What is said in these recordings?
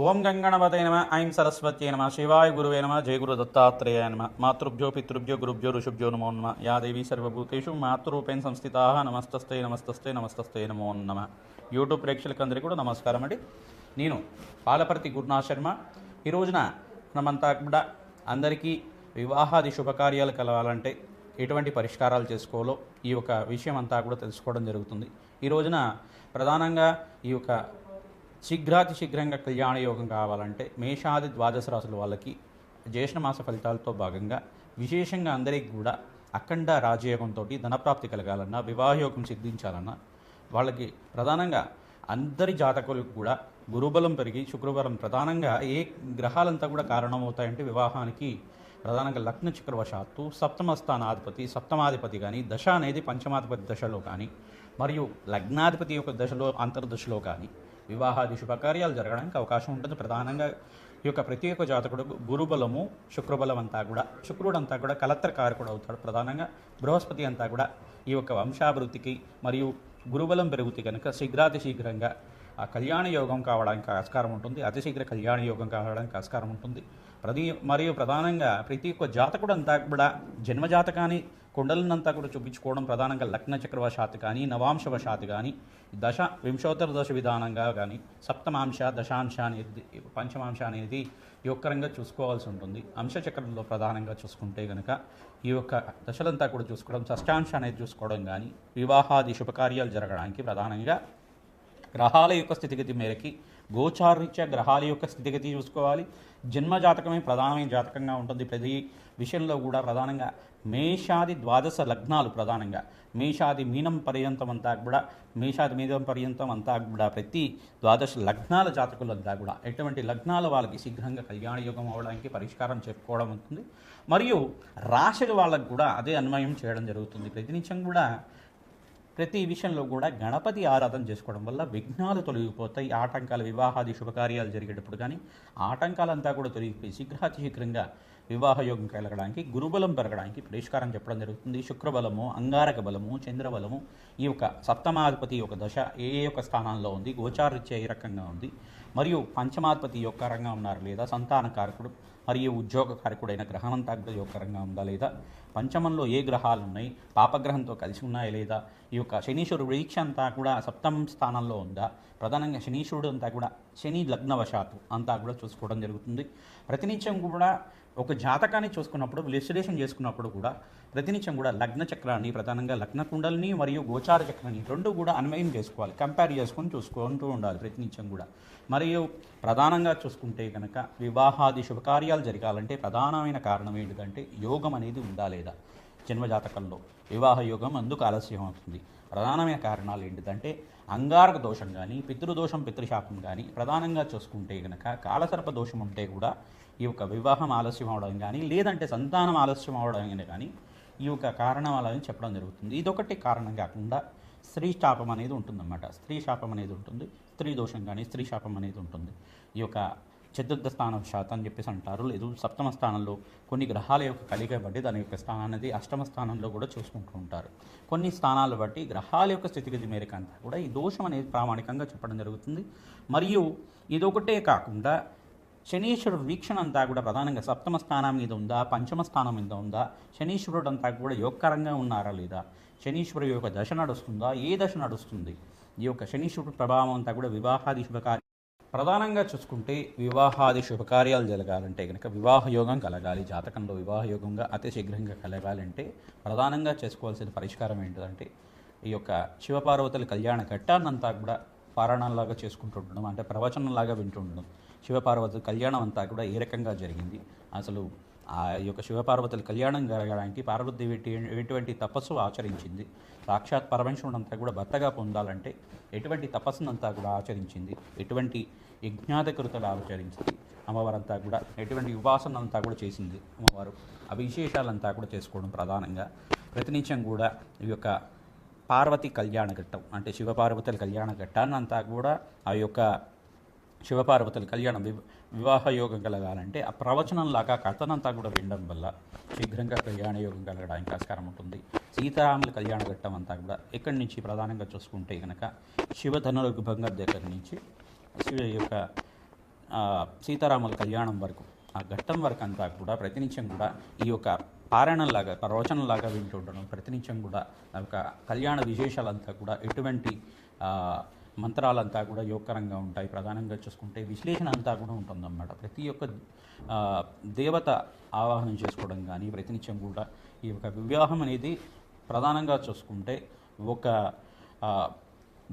ఓం గంగణపతే నమ ఐం సరస్వత్యే నమ శివాయ గురువే నమ జయ గురు దత్తాత్రేయ నమ మాతృభ్యో పితృభ్యో గురుభ్యో ఋషుభ్యో నమో నమ యా దేవీ సర్వభూతేషు మాతృరూపేణ సంస్థితా నమస్తస్తే నమస్తస్తే నమస్తస్తే నమో నమ. యూట్యూబ్ ప్రేక్షకులందరికీ కూడా నమస్కారం అండి. నేను పాలపర్తి గురునాథ్ శర్మ. ఈ రోజున మనమంతా కూడా అందరికీ వివాహాది శుభకార్యాలు కలవాలంటే ఎటువంటి పరిష్కారాలు చేసుకోవాలో ఈ యొక్క విషయం అంతా కూడా తెలుసుకోవడం జరుగుతుంది. ఈ రోజున ప్రధానంగా ఈ యొక్క శీఘ్రాతి శీఘ్రంగా కళ్యాణ యోగం కావాలంటే మేషాది ద్వాదశ రాసుల వాళ్ళకి జ్యేష్ఠమాస ఫలితాలతో భాగంగా విశేషంగా అందరికీ కూడా అఖండ రాజయోగంతో ధనప్రాప్తి కలగాలన్నా వివాహయోగం సిద్ధించాలన్నా వాళ్ళకి ప్రధానంగా అందరి జాతకులకు కూడా గురుబలం పెరిగి శుక్రవారం ప్రధానంగా ఏ గ్రహాలంతా కూడా కారణమవుతాయంటే వివాహానికి ప్రధానంగా లగ్న చక్రవశాత్తు సప్తమ స్థానాధిపతి సప్తమాధిపతి కానీ దశ అనేది పంచమాధిపతి దశలో కానీ మరియు లగ్నాధిపతి యొక్క దశలో అంతర్దశలో కానీ వివాహాది శుభకార్యాలు జరగడానికి అవకాశం ఉంటుంది. ప్రధానంగా ఈ యొక్క ప్రతి ఒక్క జాతకుడు గురుబలము శుక్రబలం అంతా కూడా శుక్రుడు అంతా కూడా కలత్రకారకుడు అవుతాడు. ప్రధానంగా బృహస్పతి అంతా కూడా ఈ యొక్క వంశాభివృద్ధికి మరియు గురుబలం పెరుగుతుంది కనుక శీఘ్రాతి శీఘ్రంగా ఆ కళ్యాణ యోగం కావడానికి ఆస్కారం ఉంటుంది. అతి శీఘ్ర కళ్యాణ యోగం కావడానికి ఆస్కారం ఉంటుంది. ప్రతి మరియు ప్రధానంగా ప్రతి ఒక్క జాతకుడు అంతా కూడా జన్మజాతకాన్ని కుండలనంతా కూడా చూపించుకోవడం ప్రధానంగా లగ్న చక్రవశాత్ కానీ నవాంశవశాత్ కానీ దశ వింశోత్తర దశ విధానంగా కానీ సప్తమాంశ దశాంశ అనేది పంచమాంశ అనేది యొక్కరంగా చూసుకోవాల్సి ఉంటుంది. అంశచక్రంలో ప్రధానంగా చూసుకుంటే కనుక ఈ యొక్క దశలంతా కూడా చూసుకోవడం షష్టాంశ అనేది చూసుకోవడం కానీ వివాహాది శుభకార్యాలు జరగడానికి ప్రధానంగా గ్రహాల యొక్క స్థితిగతి మేరకి గోచారరీత్యా గ్రహాల యొక్క స్థితిగతి చూసుకోవాలి. జన్మ జాతకమే ప్రధానమైన జాతకంగా ఉంటుంది. ప్రతి విషయంలో కూడా ప్రధానంగా మేషాది ద్వాదశ లగ్నాలు ప్రధానంగా. మేషాది మీనం పర్యంతం అంతా కూడా మేషాది మీనం పర్యంతం అంతా కూడా ప్రతి ద్వాదశ లగ్నాల జాతకులంతా కూడా ఎటువంటి లగ్నాల వాళ్ళకి శీఘ్రంగా కళ్యాణ యోగం అవ్వడానికి పరిష్కారం చెప్పుకోవడం ఉంటుంది. మరియు రాశుల వాళ్ళకు కూడా అదే అన్వయం చేయడం జరుగుతుంది. ప్రతినిత్యం కూడా ప్రతి విషయంలో కూడా గణపతి ఆరాధన చేసుకోవడం వల్ల విఘ్నాలు తొలగిపోతాయి. ఆటంకాలు వివాహాది శుభకార్యాలు జరిగేటప్పుడు కానీ ఆటంకాలంతా కూడా తొలగిపోయి శీఘ్రాతి శీఘ్రంగా వివాహ యోగం కలగడానికి గురుబలం పెరగడానికి పరిష్కారం చెప్పడం జరుగుతుంది. శుక్రబలము అంగారక బలము చంద్రబలము ఈ యొక్క సప్తమాధిపతి యొక్క దశ ఏ యొక్క స్థానంలో ఉంది గోచారరీత్యా ఏ రకంగా ఉంది మరియు పంచమాధిపతి యొక్క రంగా ఉన్నారు లేదా సంతాన కారకుడు మరియు ఉద్యోగ కారకుడైన గ్రహం అంతా కూడా ఉందా లేదా? పంచమంలో ఏ గ్రహాలు ఉన్నాయి? పాపగ్రహంతో కలిసి ఉన్నాయా లేదా? ఈ యొక్క శనీశ్వరుడు వీక్ష అంతా కూడా సప్తమ స్థానంలో ఉందా? ప్రధానంగా శనీశ్వరుడు అంతా కూడా శని లగ్నవశాత్తు అంతా కూడా చూసుకోవడం జరుగుతుంది. ప్రతినిత్యం కూడా ఒక జాతకాన్ని చూసుకున్నప్పుడు విశ్లేషణ చేసుకున్నప్పుడు కూడా ప్రతినిత్యం కూడా లగ్న చక్రాన్ని ప్రధానంగా లగ్న కుండల్ని మరియు గోచార చక్రాన్ని రెండు కూడా అన్వయం చేసుకోవాలి. కంపేర్ చేసుకొని చూసుకుంటూ ఉండాలి ప్రతినిత్యం కూడా. మరియు ప్రధానంగా చూసుకుంటే కనుక వివాహాది శుభకార్యాలు జరగాలంటే ప్రధానమైన కారణం ఏంటిదంటే యోగం అనేది ఉందా లేదా? జన్మజాతకంలో వివాహ యోగం అందుకు ఆలస్యం అవుతుంది. ప్రధానమైన కారణాలు ఏంటిదంటే అంగారక దోషం కానీ పితృదోషం పితృశాపం కానీ ప్రధానంగా చూసుకుంటే కనుక కాలసర్ప దోషం ఉంటే కూడా ఈ యొక్క వివాహం ఆలస్యం అవడం కానీ లేదంటే సంతానం ఆలస్యం అవడం కానీ ఈ యొక్క కారణాలని చెప్పడం జరుగుతుంది. ఇదొకటి కారణం కాకుండా స్త్రీ శాపం అనేది ఉంటుందన్నమాట. స్త్రీ శాపం అనేది ఉంటుంది స్త్రీ దోషం కానీ స్త్రీ శాపం అనేది ఉంటుంది. ఈ యొక్క చతుర్థ స్థానం శాతం అని చెప్పేసి అంటారు. లేదు సప్తమ స్థానంలో కొన్ని గ్రహాల యొక్క కలిగ బట్టి దాని యొక్క స్థానాన్ని అష్టమ స్థానంలో కూడా చూసుకుంటూ ఉంటారు. కొన్ని స్థానాలు బట్టి గ్రహాల యొక్క స్థితిగతి మేరకు అంతా కూడా ఈ దోషం అనేది ప్రామాణికంగా చెప్పడం జరుగుతుంది. మరియు ఇదొకటే కాకుండా శనీశ్వరుడు వీక్షణ అంతా కూడా ప్రధానంగా సప్తమ స్థానం మీద ఉందా పంచమ స్థానం మీద ఉందా శనీశ్వరుడు అంతా కూడా యోగకరంగా ఉన్నారా లేదా శనీశ్వరుడు యొక్క దశ నడుస్తుందా ఏ దశ నడుస్తుంది ఈ యొక్క శనీశ్వరుడు ప్రభావం అంతా కూడా వివాహాది శుభకార్య ప్రధానంగా చూసుకుంటే వివాహాది శుభకార్యాలు జరగాలంటే కనుక వివాహ యోగం కలగాలి జాతకంలో వివాహ యోగంగా అతి శీఘ్రంగా కలగాలంటే ప్రధానంగా చేసుకోవాల్సిన పరిష్కారం ఏంటంటే ఈ యొక్క శివపార్వతుల కళ్యాణ ఘట్టాన్నంతా కూడా పారాయణంలాగా చేసుకుంటుండడం అంటే ప్రవచనంలాగా వింటుండడం. శివపార్వతి కళ్యాణం అంతా కూడా ఏ రకంగా జరిగింది? అసలు ఆ యొక్క శివపార్వతుల కళ్యాణం జరగడానికి పార్వతీదేవి ఎటువంటి తపస్సు ఆచరించింది? సాక్షాత్ పరమేశ్వరుడు అంతా కూడా భర్తగా పొందాలంటే ఎటువంటి తపస్సునంతా కూడా ఆచరించింది? ఎటువంటి యజ్ఞాధికృతలు ఆచరించింది? అమ్మవారంతా కూడా ఎటువంటి ఉపాసనంతా కూడా చేసింది? అమ్మవారు ఆ విశేషాలంతా కూడా చేసుకోవడం ప్రధానంగా. ప్రతినిత్యం కూడా ఈ యొక్క పార్వతి కళ్యాణ ఘట్టం అంటే శివపార్వతుల కళ్యాణ ఘట్టాన్ని అంతా కూడా ఆ యొక్క శివపార్వతుల కళ్యాణం వివాహ యోగం కలగాలంటే ఆ ప్రవచనంలాగా కథనంతా కూడా వినడం వల్ల శీఘ్రంగా కళ్యాణ యోగం కలగడానికి ఆస్కారం ఉంటుంది. సీతారాముల కళ్యాణ ఘట్టం అంతా కూడా ఎక్కడి నుంచి ప్రధానంగా చూసుకుంటే కనుక శివధనుర్భంగ దగ్గర నుంచి శివ యొక్క సీతారాముల కళ్యాణం వరకు ఆ ఘట్టం వరకు అంతా కూడా ప్రతినిత్యం కూడా ఈ యొక్క పారాయణంలాగా ప్రవచనంలాగా వింటుండడం ప్రతినిత్యం కూడా ఒక యొక్క కళ్యాణ విశేషాలంతా కూడా ఎటువంటి మంత్రాలంతా కూడా యోగకరంగా ఉంటాయి ప్రధానంగా చూసుకుంటే విశ్లేషణ అంతా కూడా ఉంటుందన్నమాట. ప్రతి ఒక్క దేవత ఆవాహనం చేసుకోవడం కానీ ప్రతినిత్యం కూడా ఈ యొక్క వివాహం అనేది ప్రధానంగా చూసుకుంటే ఒక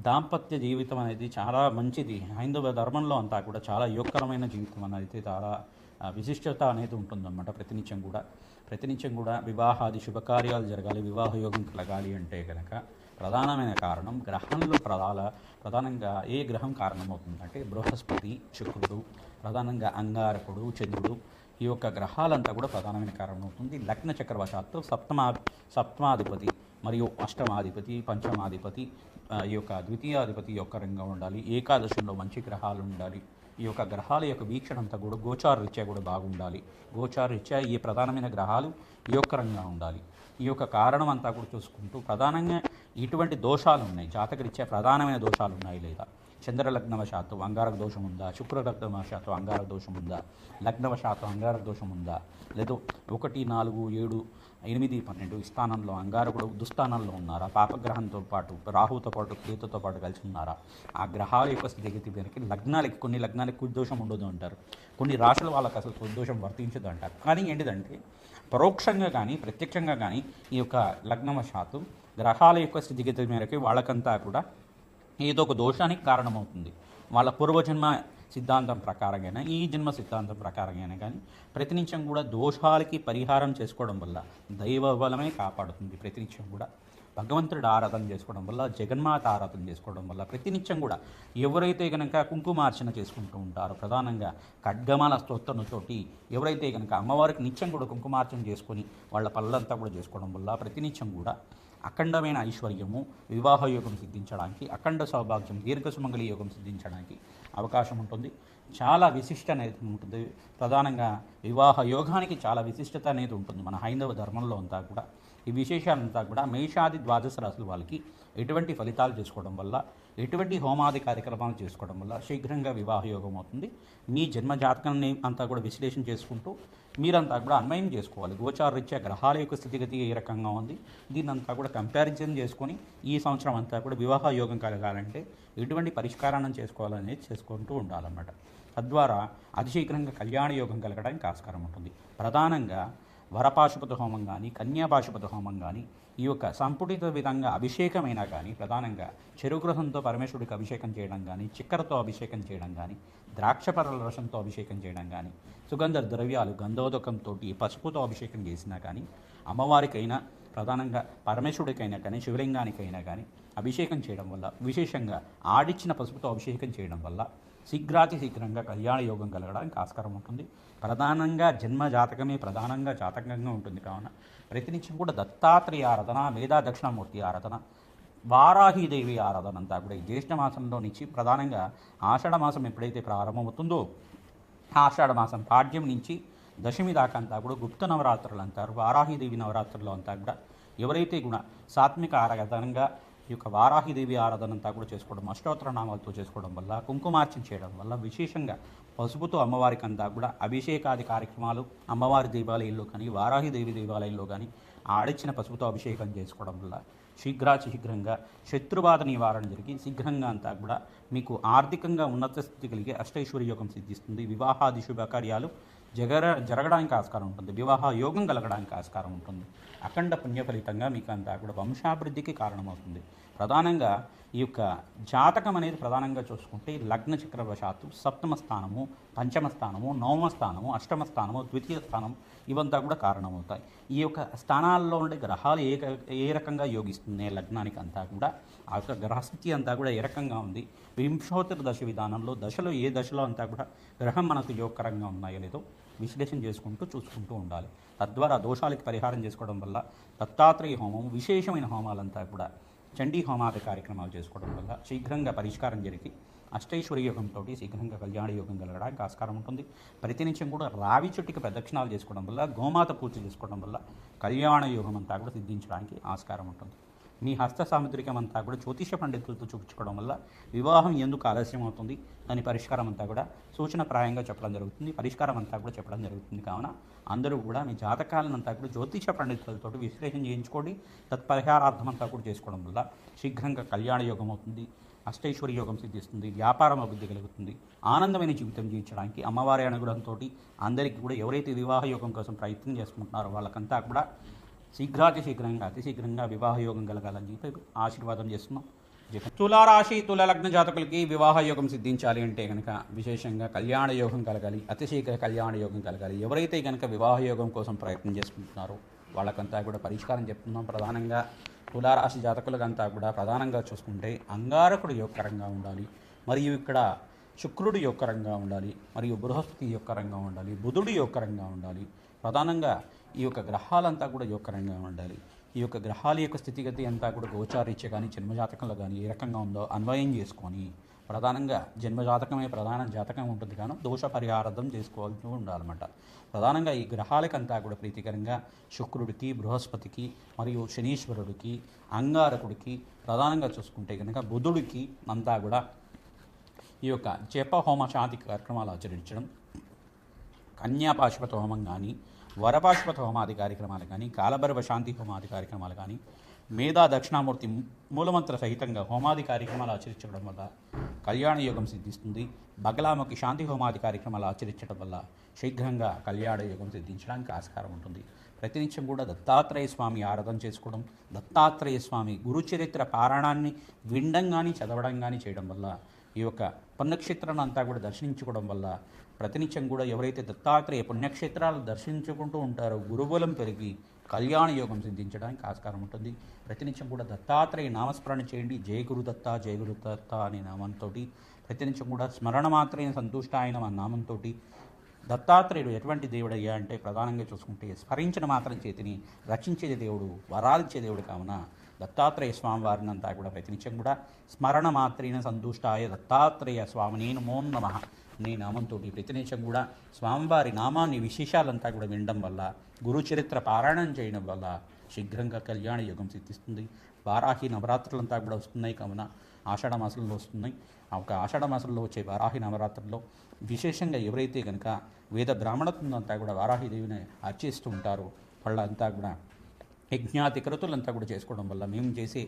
దాంపత్య జీవితం అనేది చాలా మంచిది. హైందవ ధర్మంలో అంతా కూడా చాలా యోగకరమైన జీవితం అనేది చాలా విశిష్టత అనేది ఉంటుందన్నమాట. ప్రతినిత్యం కూడా. ప్రతినిత్యం కూడా వివాహాది శుభకార్యాలు జరగాలి వివాహయోగం కలగాలి అంటే కనుక ప్రధానమైన కారణం గ్రహంలో ప్రధాన ప్రధానంగా ఏ గ్రహం కారణమవుతుందంటే బృహస్పతి శుక్రుడు ప్రధానంగా అంగారకుడు చంద్రుడు. ఈ యొక్క గ్రహాలంతా కూడా ప్రధానమైన కారణం అవుతుంది లగ్న చక్రవశాత్తు సప్తమా సప్తమాధిపతి మరియు అష్టమాధిపతి పంచమాధిపతి ఆ, ఈ యొక్క ద్వితీయాధిపతి యొక్క రంగం ఉండాలి. ఏకాదశంలో మంచి గ్రహాలు ఉండాలి. ఈ యొక్క గ్రహాల యొక్క వీక్షణ అంతా కూడా గోచారరీత్యా కూడా బాగుండాలి. గోచారరీత్యా ఈ ప్రధానమైన గ్రహాలు యోగకరంగా ఉండాలి. ఈ యొక్క కారణం అంతా కూడా చూసుకుంటూ ప్రధానంగా ఇటువంటి దోషాలు ఉన్నాయి జాతకరీత్యా ప్రధానమైన దోషాలు ఉన్నాయి లేదా? చంద్ర లగ్నవశాత్తు అంగారక దోషం ఉందా శుక్రలగ్నవశాత్తు అంగారక దోషం ఉందా లగ్నవశాత్తు అంగారక దోషం ఉందా లేదా ఒకటి నాలుగు ఏడు ఎనిమిది పన్నెండు స్థానంలో అంగారకుడు దుస్థానంలో ఉన్నారా? పాపగ్రహంతో పాటు రాహుతో పాటు కేతుతో పాటు కలిసి ఉన్నారా? ఆ గ్రహాల యొక్క స్థితిగతి వెనక్కి లగ్నాలకి కొన్ని లగ్నాలకి కుదోషం ఉండదు అంటారు. కొన్ని రాశుల వాళ్ళకి అసలు కుదోషం వర్తించదు అంటారు. కానీ ఏంటిదంటే పరోక్షంగా కానీ ప్రత్యక్షంగా కానీ ఈ యొక్క లగ్నవశాత్తు గ్రహాల యొక్క స్థితిగతి మేరకి వాళ్ళకంతా కూడా ఏదో ఒక దోషానికి కారణమవుతుంది. వాళ్ళ పూర్వజన్మ సిద్ధాంతం ప్రకారంగానే ఈ జన్మ సిద్ధాంతం ప్రకారంగానే కానీ ప్రతినిత్యం కూడా దోషాలకి పరిహారం చేసుకోవడం వల్ల దైవ బలమే కాపాడుతుంది ప్రతినిత్యం కూడా. భగవంతుడు ఆరాధన చేసుకోవడం వల్ల జగన్మాత ఆరాధన చేసుకోవడం వల్ల ప్రతినిత్యం కూడా ఎవరైతే కనుక కుంకుమార్చన చేసుకుంటూ ఉంటారో ప్రధానంగా ఖడ్గమాల స్తోత్రంతోటి ఎవరైతే కనుక అమ్మవారికి నిత్యం కూడా కుంకుమార్చన చేసుకొని వాళ్ళ పళ్ళంతా కూడా చేసుకోవడం వల్ల ప్రతినిత్యం కూడా అఖండమైన ఐశ్వర్యము వివాహ యోగం సిద్ధించడానికి అఖండ సౌభాగ్యం దీర్ఘ సుమంగళి యోగం సిద్ధించడానికి అవకాశం ఉంటుంది. చాలా విశిష్ట అనేది ఉంటుంది. ప్రధానంగా వివాహ యోగానికి చాలా విశిష్టత అనేది ఉంటుంది మన హైందవ ధర్మంలో అంతా కూడా. ఈ విశేషాలంతా కూడా మేషాది ద్వాదశ రాశుల వాళ్ళకి ఎటువంటి ఫలితాలు చేసుకోవడం వల్ల ఎటువంటి హోమాది కార్యక్రమాలు చేసుకోవడం వల్ల శీఘ్రంగా వివాహ యోగం అవుతుంది. మీ జన్మ జాతకాన్ని అంతా కూడా విశ్లేషణ చేసుకుంటూ మీరంతా కూడా అన్వయం చేసుకోవాలి. గోచార రీత్యా గ్రహాల యొక్క స్థితిగతి ఏ రకంగా ఉంది దీన్నంతా కూడా కంపారిజన్ చేసుకొని ఈ సంవత్సరం అంతా కూడా వివాహ యోగం కలగాలంటే ఎటువంటి పరిష్కారాన్ని చేసుకోవాలనేది చేసుకుంటూ ఉండాలన్నమాట. తద్వారా అతి శీఘ్రంగా కళ్యాణ యోగం కలగడానికి ఆస్కారం ఉంటుంది. ప్రధానంగా వరపాశుపతి హోమం కానీ కన్యాపాశుపత హోమం కానీ ఈ యొక్క సంపుటిత విధంగా అభిషేకమైనా కానీ ప్రధానంగా చెరుగ్రహంతో పరమేశ్వరుడికి అభిషేకం చేయడం కానీ చిక్కరతో అభిషేకం చేయడం కానీ ద్రాక్షపరల రసంతో అభిషేకం చేయడం కానీ సుగంధ ద్రవ్యాలు గంధోదకంతో పసుపుతో అభిషేకం చేసినా కానీ అమ్మవారికైనా ప్రధానంగా పరమేశ్వరుడికైనా కానీ శివలింగానికైనా కానీ అభిషేకం చేయడం వల్ల విశేషంగా ఆడిచ్చిన పసుపుతో అభిషేకం చేయడం వల్ల శీఘ్రాతి శీఘ్రంగా కళ్యాణ యోగం కలగడానికి ఆస్కారం ఉంటుంది. ప్రధానంగా జన్మ జాతకమే ప్రధానంగా జాతకంగా ఉంటుంది కావున ప్రతినిత్యం కూడా దత్తాత్రేయ ఆరాధన మేధా దక్షిణామూర్తి ఆరాధన వారాహీదేవి ఆరాధన అంతా కూడా ఈ జ్యేష్ఠ మాసంలో నుంచి ప్రధానంగా ఆషాఢ మాసం ఎప్పుడైతే ప్రారంభమవుతుందో ఆషాఢ మాసం పాడ్యం నుంచి దశమి దాకా అంతా కూడా గుప్త నవరాత్రులు అంటారు వారాహిదేవి నవరాత్రులు అంతా కూడా ఎవరైతే కూడా సాత్విక ఆరాధనంగా ఈ యొక్క వారాహిదేవి ఆరాధన అంతా కూడా చేసుకోవడం అష్టోత్తర నామాలతో చేసుకోవడం వల్ల కుంకుమార్చన చేయడం వల్ల విశేషంగా పసుపుతో అమ్మవారికి అంతా కూడా అభిషేకాది కార్యక్రమాలు అమ్మవారి దేవాలయంలో కానీ వారాహిదేవి దేవాలయంలో కానీ ఆడిచ్చిన పసుపుతో అభిషేకం చేసుకోవడం వల్ల శీఘ్రాతి శీఘ్రంగా శత్రుబాధ నివారణ జరిగి శీఘ్రంగా అంతా కూడా మీకు ఆర్థికంగా ఉన్నత స్థితి కలిగే అష్టైశ్వర్య యోగం సిద్ధిస్తుంది. వివాహాది శుభకార్యాలు జగర జరగడానికి ఆస్కారం ఉంటుంది. వివాహ యోగం కలగడానికి ఆస్కారం ఉంటుంది. అఖండ పుణ్య ఫలితంగా మీకు అంతా కూడా వంశాభివృద్ధికి కారణమవుతుంది. ప్రధానంగా ఈ యొక్క జాతకం అనేది ప్రధానంగా చూసుకుంటే లగ్న చక్రవశాత్తు సప్తమ స్థానము పంచమ స్థానము నవమ స్థానము అష్టమ స్థానము ద్వితీయ స్థానం ఇవంతా కూడా కారణమవుతాయి. ఈ యొక్క స్థానాల్లో ఉండే గ్రహాలు ఏ ఏ రకంగా యోగిస్తుంది లగ్నానికి అంతా కూడా ఆ యొక్క గ్రహస్థితి అంతా కూడా ఏ రకంగా ఉంది? వింశోత్తర దశ విధానంలో దశలో ఏ దశలో అంతా కూడా గ్రహం మనకు యోగకరంగా ఉన్నాయో లేదో విశ్లేషణ చేసుకుంటూ చూసుకుంటూ ఉండాలి. తద్వారా దోషాలకి పరిహారం చేసుకోవడం వల్ల దత్తాత్రేయ హోమం విశేషమైన హోమాలంతా కూడా చండీ హోమాది కార్యక్రమాలు చేసుకోవడం వల్ల శీఘ్రంగా పరిష్కారం జరిగి అష్టైశ్వర్య యోగంతో శీఘ్రంగా కళ్యాణ యోగం కలగడానికి ఆస్కారం ఉంటుంది. ప్రతినిత్యం కూడా రావి చెట్టుకి ప్రదక్షిణాలు చేసుకోవడం వల్ల గోమాత పూజ చేసుకోవడం వల్ల కళ్యాణ యోగం అంతా కూడా సిద్ధించడానికి ఆస్కారం ఉంటుంది. మీ హస్త సాముద్రికమంతా కూడా జ్యోతిష పండితులతో చూపించుకోవడం వల్ల వివాహం ఎందుకు ఆలస్యం అవుతుంది? దాని పరిష్కారం అంతా కూడా సూచనప్రాయంగా చెప్పడం జరుగుతుంది. పరిష్కారం అంతా కూడా చెప్పడం జరుగుతుంది. కావున అందరూ కూడా మీ జాతకాలను అంతా కూడా జ్యోతిష పండితులతో విశ్లేషణ చేయించుకోండి. తత్పరిహారార్థం అంతా కూడా చేసుకోవడం వల్ల శీఘ్రంగా కళ్యాణ యోగం అవుతుంది అష్టైశ్వర్య యోగం సిద్ధిస్తుంది వ్యాపారం అభివృద్ధి కలుగుతుంది ఆనందమైన జీవితం జీవించడానికి అమ్మవారి అనుగ్రహంతో అందరికీ కూడా ఎవరైతే వివాహ యోగం కోసం ప్రయత్నం చేసుకుంటున్నారో వాళ్ళకంతా కూడా శీఘ్రాతి శీఘ్రంగా అతి శీఘ్రంగా వివాహయోగం కలగాలని చెప్పి ఆశీర్వాదం చేస్తున్నాం. తులారాశి తుల లగ్న జాతకులకి వివాహ యోగం సిద్ధించాలి అంటే కనుక విశేషంగా కళ్యాణ యోగం కలగాలి అతి శీఘ్ర కళ్యాణ యోగం కలగాలి. ఎవరైతే కనుక వివాహ యోగం కోసం ప్రయత్నం చేసుకుంటున్నారో వాళ్ళకంతా కూడా పరిష్కారం చెప్తున్నాం. ప్రధానంగా తులారాశి జాతకులకంతా కూడా ప్రధానంగా చూసుకుంటే అంగారకుడు యోగకరంగా ఉండాలి మరియు ఇక్కడ శుక్రుడు యొక్కరంగా ఉండాలి మరియు బృహస్పతి యొక్కరంగా ఉండాలి బుధుడు యొక్కరంగా ఉండాలి. ప్రధానంగా ఈ యొక్క గ్రహాలంతా కూడా యోగకరంగా ఉండాలి. ఈ యొక్క గ్రహాల యొక్క స్థితిగతి అంతా కూడా గోచారీత్య కానీ జన్మజాతకంలో కానీ ఏ రకంగా ఉందో అన్వయం చేసుకొని ప్రధానంగా జన్మజాతకమే ప్రధాన జాతకం ఉంటుంది. కానీ దోష పరిహారార్థం చేసుకోవాల్సి ఉండాలన్నమాట. ప్రధానంగా ఈ గ్రహాలకంతా కూడా ప్రీతికరంగా శుక్రుడికి బృహస్పతికి మరియు శనీశ్వరుడికి అంగారకుడికి ప్రధానంగా చూసుకుంటే కనుక బుధుడికి అంతా కూడా ఈ యొక్క జప హోమ శాంతి కార్యక్రమాలు ఆచరించడం కన్యాపాశుపత హోమం కానీ వరపాశుపత హోమాది కార్యక్రమాలు కానీ కాలభైరవ శాంతి హోమాది కార్యక్రమాలు కానీ మేధా దక్షిణామూర్తి మూలమంత్ర సహితంగా హోమాది కార్యక్రమాలు ఆచరించడం వల్ల కళ్యాణ యోగం సిద్ధిస్తుంది. బగలాముఖి శాంతి హోమాది కార్యక్రమాలు ఆచరించడం వల్ల శీఘ్రంగా కళ్యాణ యోగం సిద్ధించడానికి ఆస్కారం ఉంటుంది. ప్రతినిత్యం కూడా దత్తాత్రేయ స్వామి ఆరాధన చేసుకోవడం దత్తాత్రేయ స్వామి గురుచరిత్ర పారాయణాన్ని వినడం కానీ చదవడం కానీ చేయడం వల్ల ఈ యొక్క పుణ్యక్షేత్రాన్ని అంతా కూడా దర్శించుకోవడం వల్ల ప్రతినిత్యం కూడా ఎవరైతే దత్తాత్రేయ పుణ్యక్షేత్రాలు దర్శించుకుంటూ ఉంటారో గురుబలం పెరిగి కళ్యాణ యోగం సిద్ధించడానికి ఆస్కారం ఉంటుంది. ప్రతినిత్యం కూడా దత్తాత్రేయ నామస్మరణ చేయండి. జయ గురు దత్త జయ గురు దత్త అనే నామంతో ప్రతినిత్యం కూడా స్మరణ మాత్రమే సంతుష్ట ఆయన ఆ నామంతో దత్తాత్రేయుడు ఎటువంటి దేవుడయ్యా అంటే ప్రధానంగా చూసుకుంటే స్మరించిన మాత్రం చేతిని రచించేది దేవుడు వరాలిచ్చే దేవుడు కావున దత్తాత్రేయ స్వామి వారిని అంతా కూడా ప్రతినిత్యం కూడా స్మరణ మాత్రేన సంతుష్టాయ దత్తాత్రేయ స్వామిని నమో నమ. నీ నామంతో ప్రతినిత్యం కూడా స్వామివారి నామాన్ని విశేషాలంతా కూడా వినడం వల్ల గురుచరిత్ర పారాయణం చేయడం వల్ల శీఘ్రంగా కళ్యాణ యుగం సిద్ధిస్తుంది. వారాహి నవరాత్రులంతా కూడా వస్తున్నాయి కావున ఆషాఢ మాసంలో వస్తున్నాయి. ఒక ఆషాఢ మాసంలో వచ్చే వారాహి నవరాత్రుల్లో విశేషంగా ఎవరైతే కనుక వేద బ్రాహ్మణత్వం అంతా కూడా వారాహిదేవిని అర్చిస్తూ ఉంటారో వాళ్ళంతా కూడా యజ్ఞాతి కృతులంతా కూడా చేసుకోవడం వల్ల మేము చేసే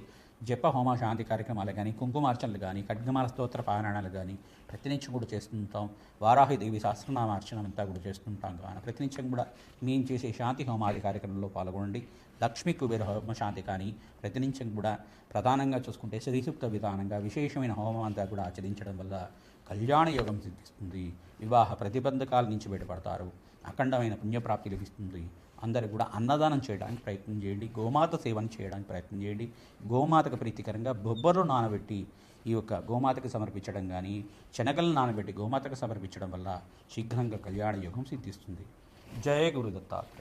జప హోమ శాంతి కార్యక్రమాలు కానీ కుంకుమార్చనలు కానీ ఖడ్గమాల స్తోత్ర పారాయణాలు కానీ ప్రతినిత్యం కూడా చేస్తుంటాం. వారాహి దేవి సహస్రనామార్చన అంతా కూడా చేస్తుంటాం. కానీ ప్రతినిత్యం కూడా మేము చేసే శాంతి హోమాది కార్యక్రమంలో పాల్గొనండి. లక్ష్మీ కుబేర హోమ శాంతి కానీ ప్రతినిత్యం కూడా ప్రధానంగా చూసుకుంటే శ్రీసూక్త విధానంగా విశేషమైన హోమం అంతా కూడా ఆచరించడం వల్ల కళ్యాణ యోగం సిద్ధిస్తుంది. వివాహ ప్రతిబంధకాల నుంచి బయటపడతారు. అఖండమైన పుణ్యప్రాప్తి లభిస్తుంది. అందరూ కూడా అన్నదానం చేయడానికి ప్రయత్నం చేయండి గోమాత సేవను చేయడానికి ప్రయత్నం చేయండి. గోమాతకు ప్రీతికరంగా బొబ్బర్లు నానబెట్టి ఈ యొక్క గోమాతకు సమర్పించడం కానీ శనగలను నానబెట్టి గోమాతకు సమర్పించడం వల్ల శీఘ్రంగా కళ్యాణ యోగం సిద్ధిస్తుంది. జయ గురుదత్తాత్రేయ.